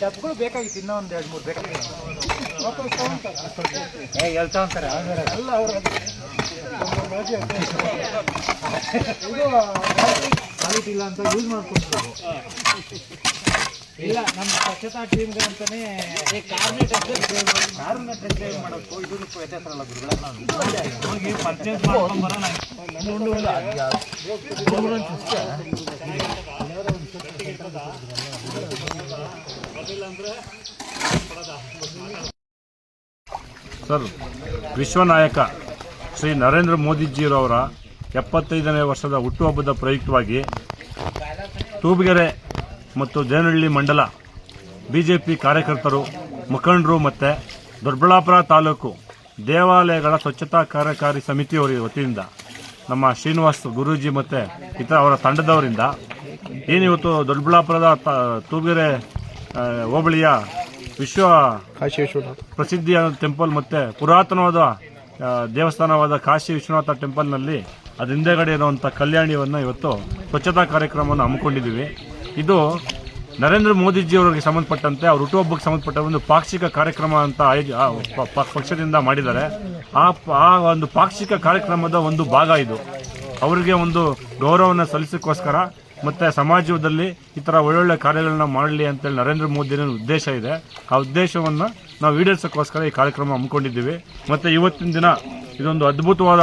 ಡಬ್ಗಳು ಬೇಕಾಗಿತ್ತು ಇನ್ನೂ ಒಂದು ಎರಡು ಮೂರು ಬೇಕಾಗಿತ್ತು. ಏ ಹೇಳ್ತಾ ಅಂತಾರೆ ಅಲ್ಲ ಅವರು ಕ್ವಾಲಿಟಿ ಇಲ್ಲ ಅಂತ ಯೂಸ್ ಮಾಡ್ಕೊಡ್ತಾರೆ ಇಲ್ಲ ನಮ್ಮ ಸ್ವಚ್ಛತಾ ಟೀಮ್ಗೆ ಅಂತಾನೆ ಕಾರ್ನ ಟೆಕ್ಸೈಲ್ ಮಾಡೋಕ್ಕೂ ಇದಕ್ಕೂ ವ್ಯತ್ಯಾಸ ಅಲ್ಲ ಗುರುಗಳ. ಹೋಗಿ ಪರ್ಚೇಸ್ ಮಾಡ್ಕೊಂಡು ಬರೋಣ ಸರ್ ವಿಶ್ವನಾಯಕ ಶ್ರೀ ನರೇಂದ್ರ ಮೋದಿಜಿಯವರ ಎಪ್ಪತ್ತೈದನೇ ವರ್ಷದ ಹುಟ್ಟುಹಬ್ಬದ ಪ್ರಯುಕ್ತವಾಗಿ ತೂಬಿಗೆರೆ ಮತ್ತು ಜೇನಹಳ್ಳಿ ಮಂಡಲ ಬಿಜೆಪಿ ಕಾರ್ಯಕರ್ತರು ಮುಖಂಡರು ಮತ್ತು ದೊಡ್ಡಬಳ್ಳಾಪುರ ತಾಲೂಕು ದೇವಾಲಯಗಳ ಸ್ವಚ್ಛತಾ ಕಾರ್ಯಕಾರಿ ಸಮಿತಿಯವರ ವತಿಯಿಂದ ನಮ್ಮ ಶ್ರೀನಿವಾಸ್ ಗುರೂಜಿ ಮತ್ತು ಇತರ ಅವರ ತಂಡದವರಿಂದ ಏನಿವತ್ತು ದೊಡ್ಡಬಳ್ಳಾಪುರದ ತ- ತೂಬಿಗೆರೆ ಆ, ಹೋಬಳಿಯ ವಿಶ್ವ ಪ್ರಸಿದ್ಧಿಯಾದ ಟೆಂಪಲ್ ಮತ್ತು ಪುರಾತನವಾದ ದೇವಸ್ಥಾನವಾದ ಕಾಶಿ ವಿಶ್ವನಾಥ ಟೆಂಪಲ್ನಲ್ಲಿ ಅದ್ರ ಹಿಂದೆಗಡೆ ಇರುವಂಥ ಕಲ್ಯಾಣಿಯನ್ನು ಇವತ್ತು ಸ್ವಚ್ಛತಾ ಕಾರ್ಯಕ್ರಮವನ್ನು ಹಮ್ಮಿಕೊಂಡಿದ್ದೀವಿ. ಇದು ನರೇಂದ್ರ ಮೋದಿಜಿಯವರಿಗೆ ಸಂಬಂಧಪಟ್ಟಂತೆ ಅವ್ರ ಹುಟ್ಟುಹಬ್ಬಕ್ಕೆ ಸಂಬಂಧಪಟ್ಟ ಒಂದು ಪಾಕ್ಷಿಕ ಕಾರ್ಯಕ್ರಮ ಅಂತ ಆಯೋಜ ಪಕ್ಷದಿಂದ ಮಾಡಿದ್ದಾರೆ. ಆ ಆ ಒಂದು ಪಾಕ್ಷಿಕ ಕಾರ್ಯಕ್ರಮದ ಒಂದು ಭಾಗ ಇದು. ಅವರಿಗೆ ಒಂದು ಗೌರವವನ್ನು ಸಲ್ಲಿಸೋಕ್ಕೋಸ್ಕರ ಮತ್ತು ಸಮಾಜದಲ್ಲಿ ಈ ಥರ ಒಳ್ಳೊಳ್ಳೆ ಕಾರ್ಯಗಳನ್ನ ಮಾಡಲಿ ಅಂತೇಳಿ ನರೇಂದ್ರ ಮೋದಿ ಉದ್ದೇಶ ಇದೆ. ಆ ಉದ್ದೇಶವನ್ನು ನಾವು ಈಡೇರಿಸೋಕ್ಕೋಸ್ಕರ ಈ ಕಾರ್ಯಕ್ರಮ ಹಮ್ಮಿಕೊಂಡಿದ್ದೀವಿ. ಮತ್ತು ಇವತ್ತಿನ ದಿನ ಇದೊಂದು ಅದ್ಭುತವಾದ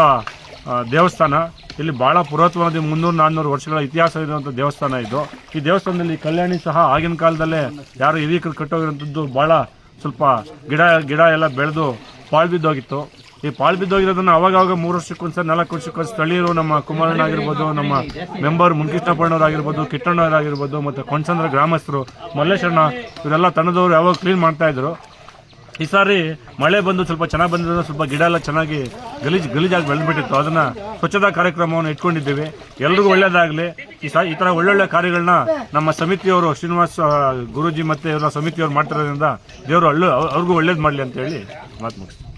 ದೇವಸ್ಥಾನ. ಇಲ್ಲಿ ಬಹಳ ಪುರಾತನವಾದ ಮುನ್ನೂರು ನಾನ್ನೂರು ವರ್ಷಗಳ ಇತಿಹಾಸ ಇರುವಂಥ ದೇವಸ್ಥಾನ ಇದು. ಈ ದೇವಸ್ಥಾನದಲ್ಲಿ ಕಲ್ಯಾಣಿ ಸಹ ಆಗಿನ ಕಾಲದಲ್ಲೇ ಯಾರು ಹಿರಿಯಕರು ಕಟ್ಟೋಗಿರೋಂಥದ್ದು ಬಹಳ ಸ್ವಲ್ಪ ಗಿಡ ಗಿಡ ಎಲ್ಲ ಬೆಳೆದು ಪಾಳು ಬಿದ್ದೋಗಿತ್ತು. ಈ ಪಾಳು ಬಿದ್ದೋಗಿರೋದನ್ನ ಅವಾಗವಾಗ ಅವಾಗ ಮೂರು ವರ್ಷಕ್ಕೊಂದ್ಸರಿ ನಾಲ್ಕು ವರ್ಷಕ್ಕೊಂದು ಸ್ಥಳೀಯರು ನಮ್ಮ ಕುಮಾರಣ್ಣ ಆಗಿರ್ಬೋದು ನಮ್ಮ ಮೆಂಬರ್ ಮುನ್ಕೃಷ್ಣಪ್ಪಣ್ಣವ್ರು ಆಗಿರ್ಬೋದು ಕಿಟ್ಟಣ್ಣವ್ರಾಗಿರ್ಬೋದು, ಮತ್ತು ಕೊಂಡ್ಸಂದ್ರ ಗ್ರಾಮಸ್ಥರು ಮಲ್ಲೇಶಣ್ಣ ಇವರೆಲ್ಲ ತಂಡದವರು ಯಾವಾಗ ಕ್ಲೀನ್ ಮಾಡ್ತಾ ಇದ್ರು. ಈ ಸಾರಿ ಮಳೆ ಬಂದು ಸ್ವಲ್ಪ ಚೆನ್ನಾಗಿ ಬಂದಿರೋದ್ರಿಂದ ಸ್ವಲ್ಪ ಗಿಡ ಎಲ್ಲ ಚೆನ್ನಾಗಿ ಗಲೀಜು ಗಲೀಜಾಗಿ ಬೆಳೆದ್ಬಿಟ್ಟಿತ್ತು. ಅದನ್ನ ಸ್ವಚ್ಛತಾ ಕಾರ್ಯಕ್ರಮವನ್ನು ಇಟ್ಕೊಂಡಿದ್ದೀವಿ. ಎಲ್ರಿಗೂ ಒಳ್ಳೆಯದಾಗಲಿ ಈ ಸಾ, ಈ ಥರ ಒಳ್ಳೊಳ್ಳೆ ಕಾರ್ಯಗಳನ್ನ ನಮ್ಮ ಸಮಿತಿಯವರು ಶ್ರೀನಿವಾಸ್ ಗುರುಜಿ ಮತ್ತೆ ಇವರ ಸಮಿತಿಯವರು ಮಾಡ್ತಿರೋದ್ರಿಂದ ದೇವರು ಅಳ್ಳು ಅವ್ರಿಗೂ ಒಳ್ಳೇದು ಮಾಡಲಿ ಅಂತ ಹೇಳಿ ಮಾತು ಮುಗಿಸ್ತೀನಿ.